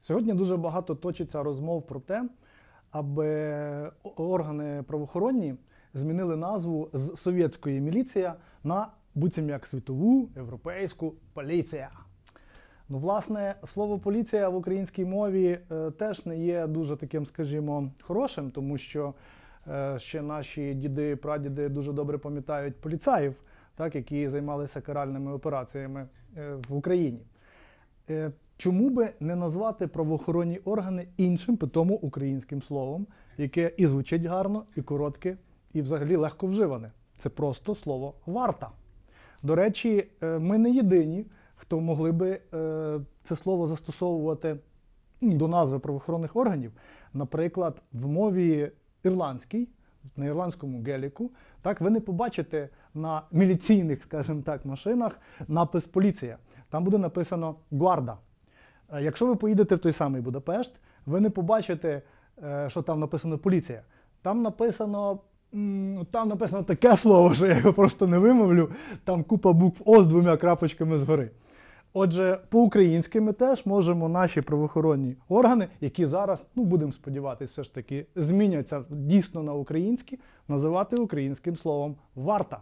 Сьогодні дуже багато точиться розмов про те, аби органи правоохоронні змінили назву з совєтської міліція на буцім як світову європейську поліція. Ну, власне, слово поліція в українській мові е, теж не є дуже таким, скажімо, хорошим, тому що е, ще наші діди, прадіди дуже добре пам'ятають поліцаїв, так, які займалися каральними операціями е, в Україні. Чому би не назвати правоохоронні органи іншим питому українським словом, яке і звучить гарно, і коротке, і взагалі легко вживане? Це просто слово варта. До речі, е, ми не єдині, хто могли би е, це слово застосовувати до назви правоохоронних органів. Наприклад, в мові ірландській, на ірландському геліку, так ви не побачите на міліційних, скажімо так, машинах напис поліція. Там буде написано гварда. Якщо ви поїдете в той самий Будапешт, ви не побачите, е, що там написано поліція. Там написано. Там написано таке слово, що я його просто не вимовлю. Там купа букв О з двома крапочками згори. Отже, по-українськи ми теж можемо наші правоохоронні органи, які зараз, ну будемо сподіватися, все ж таки зміняться дійсно на українські, називати українським словом варта.